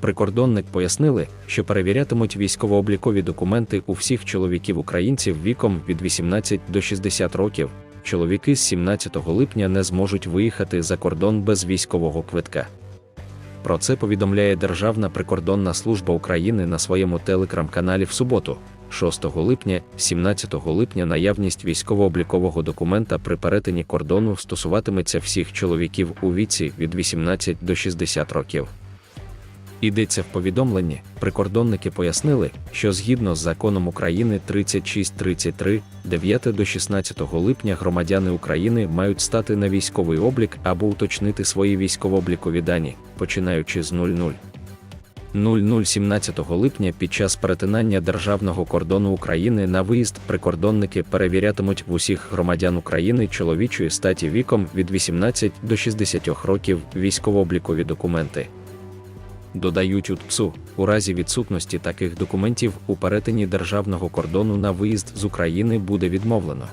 Прикордонник пояснили, що перевірятимуть військово-облікові документи у всіх чоловіків українців віком від 18 до 60 років. Чоловіки з 17 липня не зможуть виїхати за кордон без військового квитка. Про це повідомляє Державна прикордонна служба України на своєму телеграм-каналі в суботу, 6 липня, 17 липня наявність військово-облікового документа при перетині кордону стосуватиметься всіх чоловіків у віці від 18 до 60 років. Йдеться в повідомленні, прикордонники пояснили, що згідно з законом України 3633, 9 до 16 липня громадяни України мають стати на військовий облік або уточнити свої військово-облікові дані, починаючи з 00. 0017 липня під час перетинання державного кордону України на виїзд прикордонники перевірятимуть в усіх громадян України чоловічої статі віком від 18 до 60 років військово-облікові документи. Додають УТПСУ, у разі відсутності таких документів у перетині державного кордону на виїзд з України буде відмовлено.